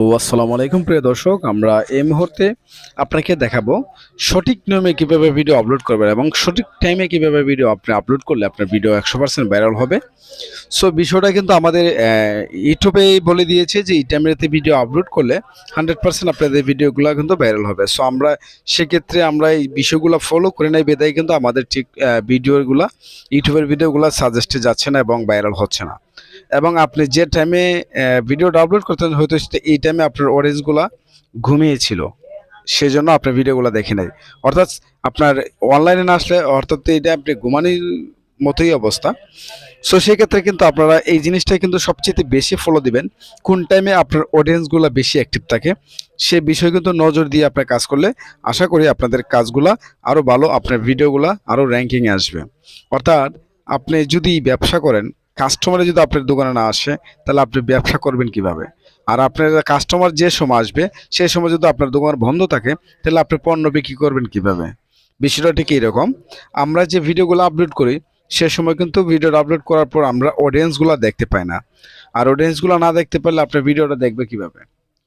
আসসালামু আলাইকুম, প্রিয় দর্শক। আমরা এই মুহূর্তে আপনাকে দেখাবো সঠিক নিয়মে কীভাবে ভিডিও আপলোড করবেন এবং সঠিক টাইমে কীভাবে ভিডিও আপনি আপলোড করলে আপনার ভিডিও একশো পার্সেন্ট ভাইরাল হবে। সো বিষয়টা কিন্তু আমাদের ইউটিউবে বলে দিয়েছে যে, এই টাইমেতে ভিডিও আপলোড করলে হান্ড্রেড পার্সেন্ট আপনাদের ভিডিওগুলো কিন্তু ভাইরাল হবে। সো আমরা সেক্ষেত্রে আমরা এই বিষয়গুলো ফলো করে নেই বেদায় কিন্তু আমাদের ঠিক ভিডিওগুলো ইউটিউবের ভিডিওগুলো সাজেস্টে যাচ্ছে না এবং ভাইরাল হচ্ছে না। এবং আপনি যে টাইমে ভিডিওটা আপলোড করতেন, হয়তো এই টাইমে আপনার অডিয়েন্সগুলো ঘুমিয়েছিল। সেজন্য আপনার ভিডিওগুলো দেখে নাই। অর্থাৎ আপনার অনলাইনে না আসলে, অর্থাৎ এটা আপনি ঘুমানির মতোই অবস্থা। সো সেক্ষেত্রে কিন্তু আপনারা এই জিনিসটাই কিন্তু সবচেয়ে বেশি ফলো দিবেন, কোন টাইমে আপনার অডিয়েন্সগুলো বেশি অ্যাক্টিভ থাকে, সে বিষয়ে কিন্তু নজর দিয়ে আপনার কাজ করলে আশা করি আপনাদের কাজগুলা আরও ভালো, আপনার ভিডিওগুলো আরও র্যাঙ্কিংয়ে আসবে। অর্থাৎ আপনি যদি ব্যবসা করেন কাস্টমারে যদি আপনার দোকানে না আসে, তাহলে আপনি ব্যবসা করবেন কীভাবে? আর আপনার কাস্টমার যে সময় আসবে, সেই সময় যদি আপনার দোকান বন্ধ থাকে, তাহলে আপনি পণ্য বিক্রি করবেন কীভাবে? বিষয়টা ঠিক এইরকম। আমরা যে ভিডিওগুলো আপলোড করি, সে সময় কিন্তু ভিডিও আপলোড করার পর আমরা অডিয়েন্সগুলো দেখতে পাই না। আর অডিয়েন্সগুলো না দেখতে পারলে আপনার ভিডিওটা দেখবে কীভাবে?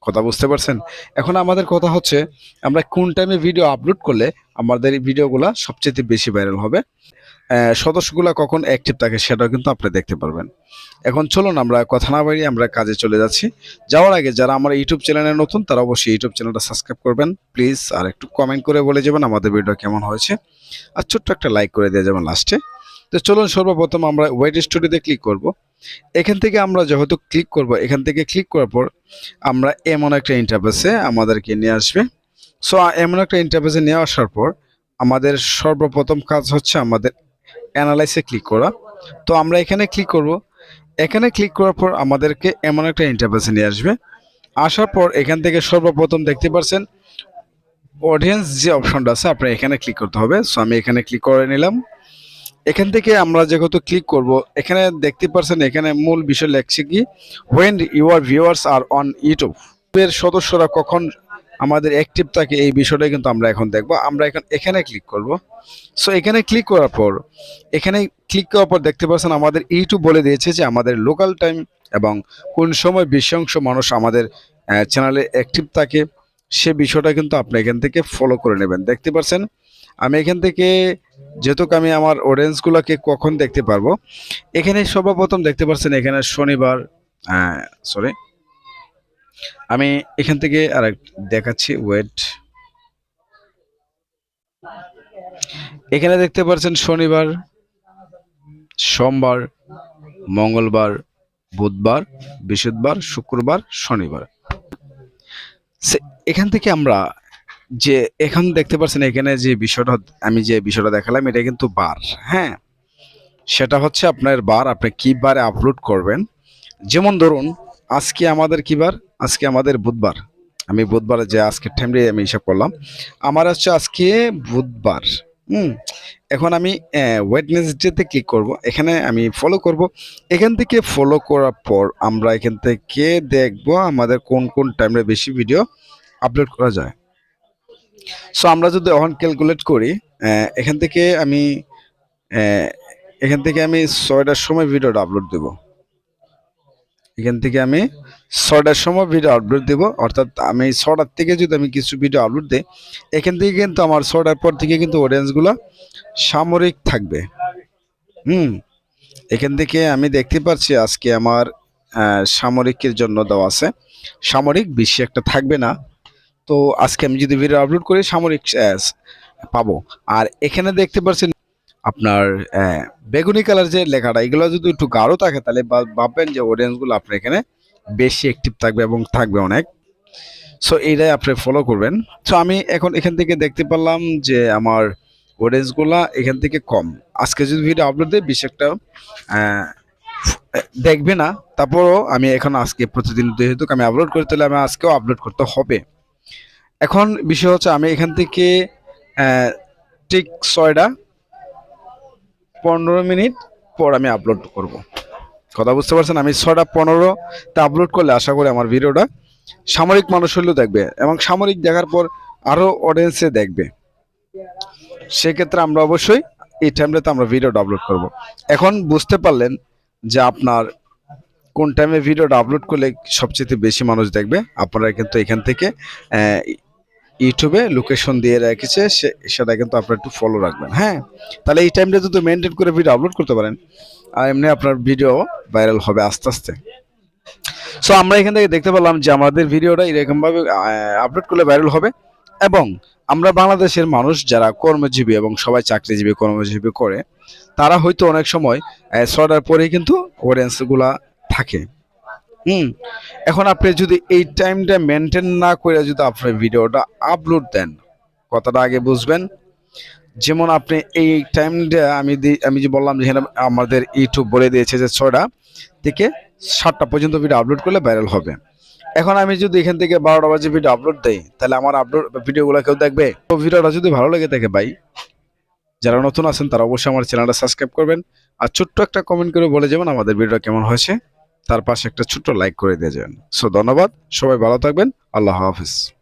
কথা বুঝতে পারছেন? এখন আমাদের কথা হচ্ছে, আমরা কোন টাইমে ভিডিও আপলোড করলে আমাদের এই ভিডিওগুলো সবচেয়ে বেশি ভাইরাল হবে? সদস্যগুলো কখন অ্যাক্টিভ থাকে সেটাও কিন্তু আপনি দেখতে পারবেন। এখন চলুন আমরা কথা না বাড়িয়ে আমরা কাজে চলে যাচ্ছি। যাওয়ার আগে যারা আমার ইউটিউব চ্যানেলে নতুন, তারা অবশ্যই ইউটিউব চ্যানেলটা সাবস্ক্রাইব করবেন। প্লিজ আর একটু কমেন্ট করে বলে যাবেন আমাদের ভিডিও কেমন হয়েছে। আর ছোট্ট একটা লাইক করে দিয়ে যাবেন লাস্টে তো চলুন সর্বপ্রথম আমরা ওয়েট স্টুডিওতে ক্লিক করব। এখান থেকে আমরা যেহেতু ক্লিক করব, এখান থেকে ক্লিক করার পর আমরা এমন একটা ইন্টারফেসে আমাদেরকে নিয়ে আসবে। সো এমন একটা ইন্টারফেসে নিয়ে আসার পর আমাদের সর্বপ্রথম কাজ হচ্ছে আমাদের অ্যানালাইসে ক্লিক করা। তো আমরা এখানে ক্লিক করব। এখানে ক্লিক করার পর আমাদেরকে এমন একটা ইন্টারফেসে নিয়ে আসবে। আসার পর এখান থেকে সর্বপ্রথম দেখতে পাচ্ছেন অডিয়েন্স যে অপশনটা আছে, আপনার এখানে ক্লিক করতে হবে। সো আমি এখানে ক্লিক করে নিলাম। এখান থেকে আমরা যেহেতু ক্লিক করব, এখানে দেখতে পাচ্ছেন এখানে মূল বিষয় লেখছে কি when your viewers are on YouTube এর সদস্যরা কখন আমাদের অ্যাক্টিভ থাকে এই বিষয়টা কিন্তু আমরা এখন দেখব। আমরা এখন এখানে ক্লিক করব। সো এখানে ক্লিক করার পর, এখানে ক্লিক করার পর দেখতে পাচ্ছেন আমাদের ইউটিউব বলে দিয়েছে যে আমাদের লোকাল টাইম এবং কোন সময় বিশ্বংশ মানুষ আমাদের চ্যানেলে অ্যাক্টিভ থাকে, সে বিষয়টা কিন্তু আপনি এখান থেকে ফলো করে নেবেন। দেখতে পাচ্ছেন? আমি এখান থেকে যেহেতু আমি আমার অডিয়েন্সগুলোকে কখন দেখতে পারব, এখানে সর্বপ্রথম দেখতে পাচ্ছেন এখানে শনিবার সরি আমি এখান থেকে আর দেখাচ্ছি ওয়েট। এখানে দেখতে পাচ্ছেন শনিবার, সোমবার, মঙ্গলবার, বুধবার, বৃহস্পতিবার, শুক্রবার, শনিবার। এখান থেকে আমরা যে, এখন দেখতে পাচ্ছেন এখানে যে বিষয়টা, আমি যে বিষয়টা দেখালাম, এটা কিন্তু বার হ্যাঁ? সেটা হচ্ছে আপনার বার, আপনি কি বারে আপলোড করবেন? যেমন ধরুন আজকে আমাদের কি বার? আজকে আমাদের বুধবার। আমি বুধবার যে আজকের টাইমে আমি হিসাব করলাম। আমার হচ্ছে আজকে বুধবার। হুম, এখন আমি ওয়েডনেসডেতে ক্লিক করব? এখানে আমি ফলো করব। এখান থেকে ফলো করার পর আমরা এখান থেকে দেখব আমাদের কোন কোন টাইমে বেশি ভিডিও আপলোড করা যায়। সো আমরা যদি এখন ক্যালকুলেট করি এখান থেকে আমি এখান থেকে আমি ছয়টার সময় ভিডিওটা আপলোড দেব। এখান থেকে আমি ছয়টার সময় ভিডিও আপলোড দেব। অর্থাৎ আমি ছটার থেকে যদি আমি কিছু ভিডিও আপলোড দিই, এখান থেকে কিন্তু আমার ছটার পর থেকে কিন্তু অডিয়েন্সগুলো সামরিক থাকবে। হুম, এখান থেকে আমি দেখতে পাচ্ছি আজকে আমার সামরিকের জন্য দেওয়া আছে। সামরিক বেশি একটা থাকবে না। তো আজকে আমি যদি ভিডিও আপলোড করি, সামরিক পাবো। আর এখানে দেখতে পাচ্ছেন আপনার বেগুনি কালার যে লেখাটা এগুলো যদি একটু গাঢ় থাকে তাহলে ভাববেন যে অডিয়েন্সগুলো আপনার এখানে বেশি অ্যাক্টিভ থাকবে এবং থাকবে অনেক। সো এইটাই আপনি ফলো করবেন। সো আমি এখন এখান থেকে দেখতে পারলাম যে আমার অডিয়েন্সগুলা এখান থেকে কম। আজকে যদি ভিডিও আপলোড দিই বেশি একটা দেখবে না তারপরও আমি এখন আজকে প্রতিদিন যেহেতু আমি আপলোড করি তাহলে আমি আজকেও আপলোড করতে হবে। এখন বিষয় হচ্ছে আমি এখান থেকে আহ, ঠিক ছয়টা পনেরো মিনিট পর আমি আপলোড করব। কথা বুঝতে পারছেন? আমি ছয়টা পনেরোতে আপলোড করলে আশা করি আমার ভিডিওটা সামরিক মানুষ হলেও দেখবে এবং সামরিক দেখার পর আরও অডিয়েন্সে দেখবে। সেক্ষেত্রে আমরা অবশ্যই এই টাইমটাতে আমরা ভিডিওটা আপলোড করব। এখন বুঝতে পারলেন যে আপনার কোন টাইমে ভিডিওটা আপলোড করলে সবচেয়ে বেশি মানুষ দেখবে। আপনারা কিন্তু এখান থেকে ইউটিউবে লোকেশন দিয়ে রেখেছে সেটা কিন্তু আপনারা একটু ফলো রাখবেন হ্যাঁ? তাহলে এই টাইমটা যদি মেনটেন করে ভিডিও আপলোড করতে পারেন, আর এমনি আপনার ভিডিও ভাইরাল হবে আস্তে আস্তে। সো আমরা এখান থেকে দেখতে পেলাম যে আমাদের ভিডিওটা এরকমভাবে আপলোড করলে ভাইরাল হবে এবং আমরা বাংলাদেশের মানুষ যারা কর্মজীবী এবং সবাই চাকরিজীবী, কর্মজীবী করে, তারা হয়তো অনেক সময় ছটার পরেই কিন্তু অডিয়েন্সগুলা থাকে। হুম। এখন আপনি যদি এই টাইমটা মেনটেন না করে যদি আপনি ভিডিওটা আপলোড দেন, কথাটা আগে বুঝবেন। যেমন আপনি এই টাইমটা আমি আমি যে বললাম যে আমাদের ইউটিউব বলে দিয়েছে যে ছয়টা থেকে সাতটা পর্যন্ত ভিডিও আপলোড করলে ভাইরাল হবে। এখন আমি যদি এখান থেকে বারোটা বাজে ভিডিও আপলোড দেই, তাহলে আমার আপলোড ভিডিওগুলো কেউ দেখবে? তো ভিডিওটা যদি ভালো লেগে থাকে ভাই, যারা নতুন আছেন তারা অবশ্যই আমার চ্যানেলটা সাবস্ক্রাইব করবেন। আর ছোট্ট একটা কমেন্ট করে বলে যাবেন আমাদের ভিডিওটা কেমন হয়েছে। তার পাশে একটা ছোট্ট লাইক করে দিয়ে যাবেন। সো ধন্যবাদ। সবাই ভালো থাকবেন। আল্লাহ হাফিজ।